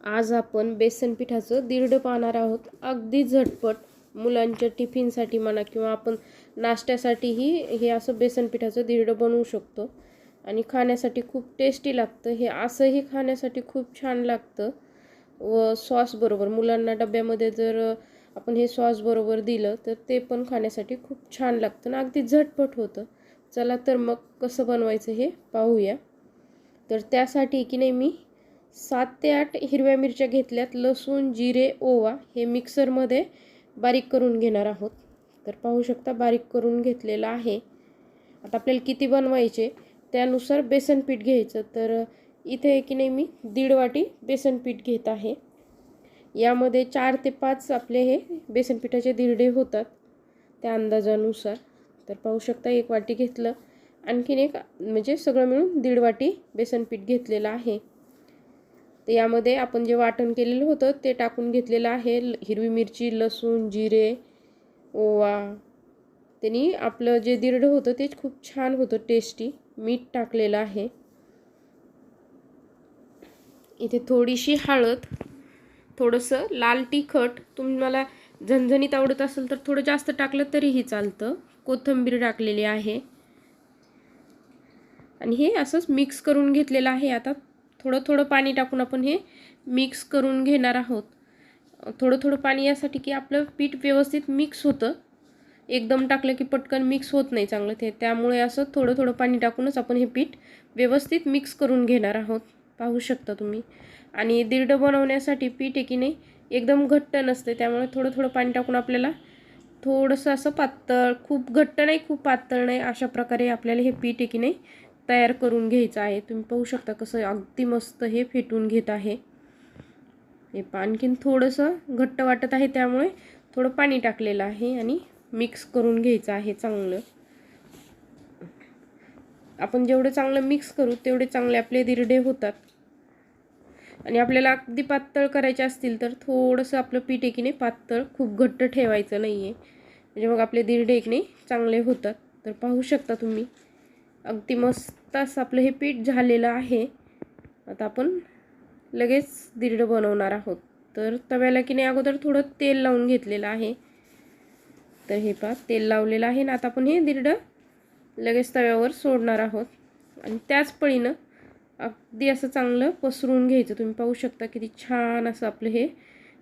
आज आपण बेसन पिठाचं दीर्ड पाहणार आहोत. अगदी झटपट मुलांच्या टिफिनसाठी म्हणा किंवा आपण नाश्त्यासाठीही हे असं बेसन पिठाचं दीर्ड बनवू शकतो. आणि खाण्यासाठी खूप टेस्टी लागतं. हे असंही खाण्यासाठी खूप छान लागतं. व सॉसबरोबर मुलांना डब्यामध्ये जर आपण हे सॉसबरोबर दिलं तर ते पण खाण्यासाठी खूप छान लागतं ना अगदी झटपट होतं. चला तर मग कसं बनवायचं हे पाहूया. तर त्यासाठी की नाही मी सात ते आठ हिरव्या मिरच्या घेतल्यात. लसूण जिरे ओवा हे मिक्सरमध्ये बारीक करून घेणार आहोत. तर पाहू शकता बारीक करून घेतलेलं आहे. आता आपल्याला किती बनवायचे त्यानुसार बेसन पीठ घ्यायचं. तर इथे की नाही मी दीड वाटी बेसन पीठ घेत आहे. यामध्ये चार ते पाच आपले हे बेसन पिठाचे दिरडे होतात त्या अंदाजानुसार. तर पाहू शकता एक वाटी घेतलं. आणखीन एक म्हणजे सगळं मिळून दीड वाटी बेसन पीठ घेतलेलं आहे. तर यामध्ये आपण जे वाटण केलेलं होतं ते टाकून घेतलेलं आहे. हिरवी मिरची लसूण जिरे ओवा. त्यांनी आपलं जे दिरडं होतं ते खूप छान होतं टेस्टी मीठ टाकलेलं आहे. इथे थोडीशी हळद थोडंसं लाल तिखट. तुम्हाला झणझणीत आवडत असेल तर थोडं जास्त टाकलं तरीही चालतं. कोथिंबीर टाकलेली आहे. आणि हे असंच मिक्स करून घेतलेलं आहे आता. थोडं थोडं पाणी टाकून आपण हे मिक्स करून घेणार आहोत. थोडं थोडं पाणी यासाठी की आपलं पीठ व्यवस्थित मिक्स होतं. एकदम टाकलं की पटकन मिक्स होत नाही चांगलं ते. त्यामुळे असं थोडं थोडं पाणी टाकूनच आपण हे पीठ व्यवस्थित मिक्स करून घेणार आहोत. पाहू शकता तुम्ही. आणि दिरडं बनवण्यासाठी पीठ आहे की नाही एकदम घट्ट नसते. त्यामुळे थोडं थोडं पाणी टाकून आपल्याला थोडंसं असं पातळ खूप घट्ट नाही खूप पातळ नाही अशा प्रकारे आपल्याला हे पीठ आहे की नाही तयार करून घ्यायचं आहे. तुम्ही पाहू शकता कसं अगदी मस्त हे फेटून घेत आहे. हे आणखीन थोडंसं घट्ट वाटत आहे त्यामुळे थोडं पाणी टाकलेलं आहे आणि मिक्स करून घ्यायचं आहे चांगलं. आपण जेवढं चांगलं मिक्स करू तेवढे चांगले आपले दिरडे होतात. आणि आपल्याला अगदी पातळ करायचे असतील तर थोडंसं आपलं पीठ एकीने नाही पातळ खूप घट्ट ठेवायचं नाही आहे म्हणजे मग आपले दिरडे एक नाही चांगले होतात. तर पाहू शकता तुम्ही. अगदी मस्त असं आपलं हे पीठ झालेलं आहे. आता आपण लगेच दिरडं बनवणार आहोत. तर तव्याला की नाही अगोदर थोडं तेल लावून घेतलेलं आहे. तर हे पा तेल लावलेलं आहे ना आता आपण हे दिरडं लगेच तव्यावर सोडणार आहोत. आणि त्याच पळीनं अगदी असं चांगलं पसरून घ्यायचं. तुम्ही पाहू शकता किती छान असं आपलं हे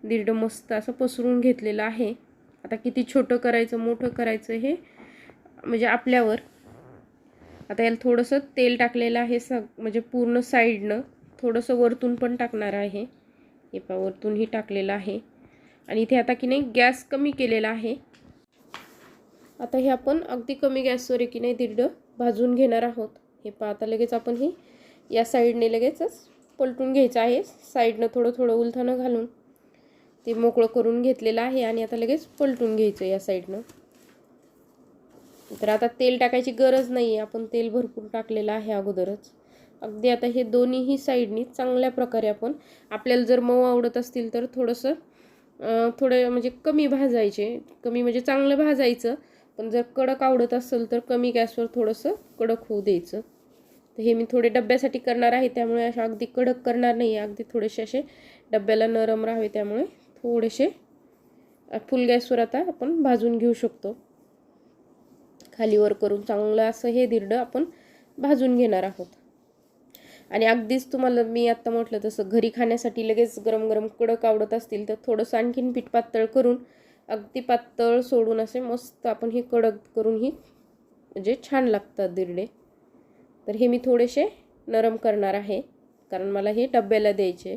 दिरडं मस्त असं पसरून घेतलेलं आहे. आता किती छोटं करायचं मोठं करायचं हे म्हणजे आपल्यावर आता याला थोडंसं तेल टाकलेलं आहे सग म्हणजे पूर्ण साईडनं. थोडंसं वरतून पण टाकणार आहे. हे पा वरतूनही टाकलेलं आहे. आणि इथे आता की नाही गॅस कमी केलेला आहे. आता हे आपण अगदी कमी गॅसवर की नाही दिरडं भाजून घेणार आहोत. हे पा आता लगेच आपण ही या साईडने लगेचच पलटून घ्यायचं आहे. साईडनं थोडं थोडं उलथानं घालून ते मोकळं करून घेतलेलं आहे आणि आता लगेच पलटून घ्यायचं या साईडनं. तर आता तेल टाकायची गरज नाही आहे आपण तेल भरपूर टाकलेलं आहे अगोदरच. अगदी आता हे दोन्हीही साईडनी चांगल्या प्रकारे आपण आपल्याला जर मऊ आवडत असतील तर थोडंसं थोडं म्हणजे कमी भाजायचे. कमी म्हणजे चांगलं भाजायचं. पण जर कडक आवडत असेल तर कमी गॅसवर थोडंसं कडक होऊ द्यायचं. तर हे मी थोडे डब्यासाठी करणार आहे. त्यामुळे अशा अगदी कडक करणार नाही आहे अगदी थोडेसे असे डब्याला नरम राहावे. त्यामुळे थोडेसे फुल गॅसवर आता आपण भाजून घेऊ शकतो. खालीवर करून चांगलं असं हे दिरडं आपण भाजून घेणार आहोत. आणि अगदीच तुम्हाला मी आत्ता म्हटलं तसं घरी खाण्यासाठी लगेच गरम गरम कडक आवडत असतील तर थोडंसं आणखीन पीठ पातळ करून अगदी पातळ सोडून असे मस्त आपण हे कडक करून ही म्हणजे छान लागतात दिरडे. तर हे मी थोडेसे नरम करणार आहे कारण मला हे डब्याला द्यायचे.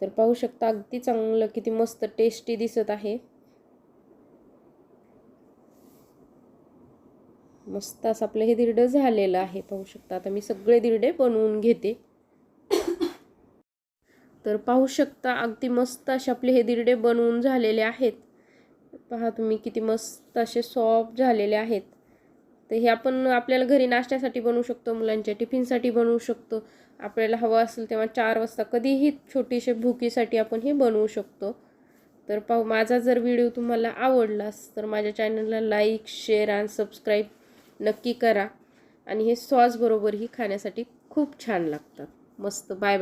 तर पाहू शकता अगदी चांगलं किती मस्त टेस्टी दिसत आहे. मस्त असं आपलं हे दिरडं झालेलं आहे पाहू शकता. आता मी सगळे दिरडे बनवून घेते. तर पाहू शकता अगदी मस्त असे आपले हे दिरडे बनवून झालेले आहेत. पहा तुम्ही किती मस्त असे सॉफ्ट झालेले आहेत. तर हे आपण आपल्याला घरी नाश्त्यासाठी बनवू शकतो मुलांच्या टिफिनसाठी बनवू शकतो. आपल्याला हवं असेल तेव्हा चार वाजता कधीही छोटीशे भुकीसाठी आपण हे बनवू शकतो. तर पाहू माझा जर व्हिडिओ तुम्हाला आवडलास तर माझ्या चॅनलला लाईक शेअर आणि सबस्क्राईब नक्की करा. आणि हे सॉसबरोबरही खाण्यासाठी खूप छान लागतात. मस्त. Bye bye